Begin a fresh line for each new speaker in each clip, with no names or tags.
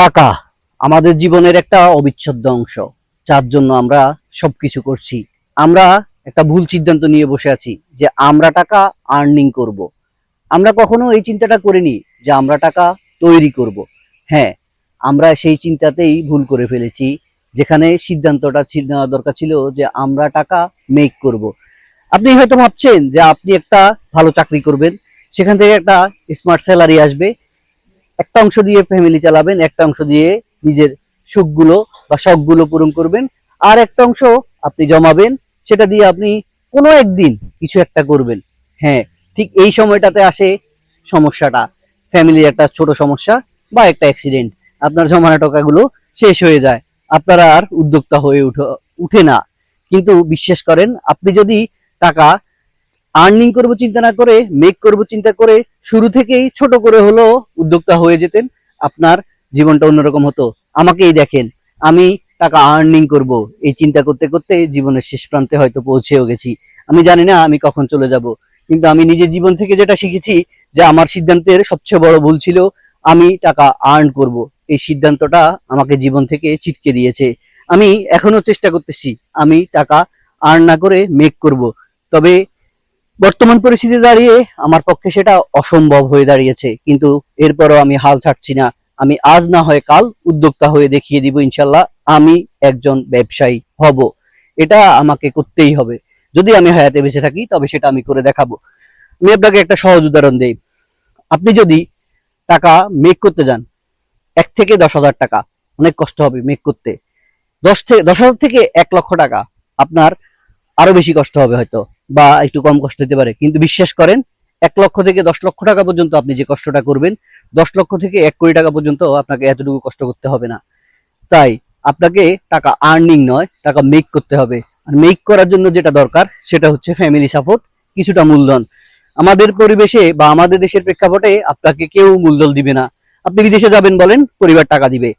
টাকা আমাদের জীবনের একটা অবিচ্ছেদ্য অংশ, যার জন্য আমরা সবকিছু করছি আমরা একটা ভুল সিদ্ধান্ত নিয়ে বসে আছি যে আমরা টাকা আর্নিং করব। আমরা কখনো এই চিন্তাটা করিনি যে আমরা টাকা তৈরি করব। হ্যাঁ আমরা সেই চিন্তাতেই ভুল করে ফেলেছি, যেখানে সিদ্ধান্তটা নেওয়া দরকার ছিল যে আমরা টাকা মেক করব। আপনি হয়তো ভাবছেন যে আপনি একটা ভালো চাকরি করবেন, সেখান থেকে একটা স্মার্ট স্যালারি আসবে একটা অংশ দিয়ে ফ্যামিলি চালাবেন, একটা অংশ দিয়ে নিজের সুখগুলো বা শখগুলো পূরণ করবেন, আর একটা অংশ আপনি জমাবেন, সেটা দিয়ে আপনি কোনো একদিন কিছু একটা করবেন। হ্যাঁ ঠিক এই সময়টাতে আসে সমস্যাটা। ফ্যামিলির একটা ছোট সমস্যা বা একটা অ্যাক্সিডেন্ট আপনার জমানো টাকাগুলো শেষ হয়ে যায়। আপনারা আর উদ্যোক্তা হয়ে উঠে উঠে না। কিন্তু বিশ্বাস করেন, আপনি যদি টাকা আর্নিং করব চিন্তা না করে মেক করব চিন্তা করে, শুরু থেকেই ছোট করে হলো উদ্যোক্তা হয়ে যেতেন। আপনার জীবনটা অন্যরকম হতো। আমাকেই দেখেন, আমি টাকা আর্নিং করব। এই চিন্তা করতে করতে জীবনের শেষ প্রান্তে হয়তো পৌঁছেও গেছি। আমি জানি না আমি কখন চলে যাব, কিন্তু আমি নিজের জীবন থেকে যেটা শিখেছি, যে আমার সিদ্ধান্তের সবচেয়ে বড় ভুল ছিল, আমি টাকা আর্ন করব। এই সিদ্ধান্তটা আমাকে জীবন থেকে ছিটকে দিয়েছে। আমি এখনও চেষ্টা করতেছি, আমি টাকা আর্ন না করে মেক করব। তবে বর্তমান পরিস্থিতি দাঁড়িয়ে আমার পক্ষে সেটা অসম্ভব হয়ে দাঁড়িয়েছে। কিন্তু এরপরও আমি হাল ছাড়ছি না। আমি আজ না হয় কাল উদ্যোক্তা হয়ে দেখিয়ে দিব ইনশাল্লাহ, আমি একজন ব্যবসায়ী হব। এটা আমাকে করতেই হবে। যদি আমি হায়াতে বেঁচে থাকি, তবে সেটা আমি করে দেখাবো। আমি আপনাকে একটা সহজ উদাহরণ দেই। আপনি যদি টাকা মেক করতে যান, এক থেকে দশ হাজার টাকা, অনেক কষ্ট হবে মেক করতে। দশ থেকে দশ হাজার থেকে এক লক্ষ টাকা, আপনার আরও বেশি কষ্ট হবে হয়তো। বা একটু কম কষ্ট হতে পারে। কিন্তু বিশ্বাস করেন, এক লক্ষ থেকে দশ লক্ষ টাকা পর্যন্ত আপনি যে কষ্টটা করবেন, দশ লক্ষ থেকে এক কোটি টাকা পর্যন্ত আপনাকে এতটুকু কষ্ট করতে হবে না। তাই আপনাকে টাকা আর্নিং নয়, টাকা মেক করতে হবে। আর মেক করার জন্য যেটা দরকার, সেটা হচ্ছে ফ্যামিলি সাপোর্ট কিছুটা মূলধন। আমাদের পরিবেশে বা আমাদের দেশের প্রেক্ষাপটে আপনাকে কেউ মূলধন দিবে না। আপনি বিদেশে যাবেন বলেন, পরিবার টাকা দিবে।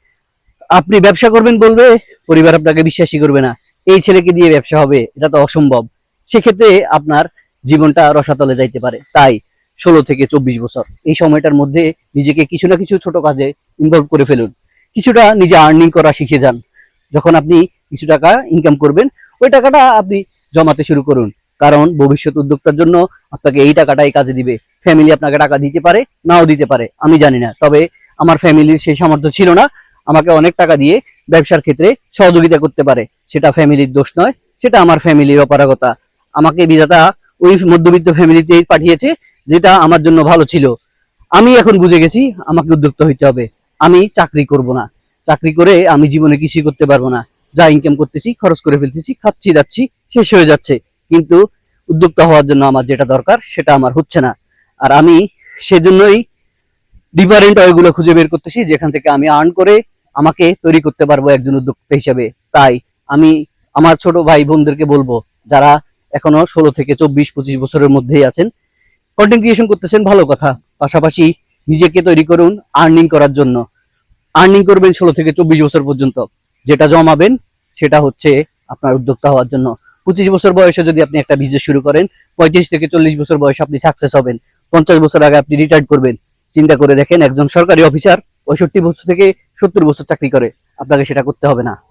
আপনি ব্যবসা করবেন বলবে, পরিবার আপনাকে বিশ্বাসই করবে না। এই ছেলেকে দিয়ে ব্যবসা হবে, এটা তো অসম্ভব। সেক্ষেত্রে আপনার জীবনটা রসাতলে যাইতে পারে। তাই ষোলো থেকে চব্বিশ বছর, এই সময়টার মধ্যে নিজেকে কিছু না কিছু ছোট কাজে ইনভলভ করে ফেলুন। কিছুটা নিজে আর্নিং করা শিখে যান। যখন আপনি কিছু টাকা ইনকাম করবেন, ওই টাকাটা আপনি জমাতে শুরু করুন। কারণ ভবিষ্যৎ উদ্যোক্তার জন্য আপনাকে এই টাকাটাই কাজে দিবে। ফ্যামিলি আপনাকে টাকা দিতে পারে, নাও দিতে পারে, আমি জানি না। তবে আমার ফ্যামিলির সেই সামর্থ্য ছিল না, আমাকে অনেক টাকা দিয়ে ব্যবসার ক্ষেত্রে সহযোগিতা করতে পারে। সেটা ফ্যামিলির দোষ নয়, সেটা আমার ফ্যামিলির অপারগতা। আমাকে বিধাতা ওই মধ্যবিত্ত ফ্যামিলিতে পাঠিয়েছে, যেটা আমার জন্য ভালো ছিল। আমি এখন বুঝে গেছি আমাকে উদ্যোক্তা হইতে হবে। আমি চাকরি করব না। চাকরি করে আমি জীবনে কিছুই করতে পারব না। যা ইনকাম করতেছি, খরচ করে ফেলতেছি, খাচ্ছি যাচ্ছি শেষ হয়ে যাচ্ছে। কিন্তু উদ্যোক্তা হওয়ার জন্য আমার যেটা দরকার, সেটা আমার হচ্ছে না। আর আমি সেজন্যই ডিফারেন্ট ওয়েগুলো খুঁজে বের করতেছি, যেখান থেকে আমি আর্ন করে আমাকে তৈরি করতে পারব একজন উদ্যোক্তা হিসেবে। তাই আমি আমার ছোট ভাই বোনদেরকে বলব, যারা এখনও ষোলো থেকে চব্বিশ, পঁচিশ বছরের মধ্যেই আছেন। কন্টেন্ট ক্রিয়েশন করতেছেন, ভালো কথা। পাশাপাশি নিজেকে তৈরি করুন আর্নিং করার জন্য। আর্নিং করবেন ষোলো থেকে চব্বিশ বছর পর্যন্ত। যেটা জমাবেন, সেটা হচ্ছে আপনার উদ্যোক্তা হওয়ার জন্য। পঁচিশ বছর বয়সে যদি আপনি একটা বিজনেস শুরু করেন, পঁয়ত্রিশ থেকে চল্লিশ বছর বয়সে আপনি সাকসেস হবেন। পঞ্চাশ বছর আগে আপনি রিটায়ার করবেন। চিন্তা করে দেখেন, একজন সরকারি অফিসার পঁয়ষট্টি বছর থেকে সত্তর বছর চাকরি করে। আপনাকে সেটা করতে হবে না।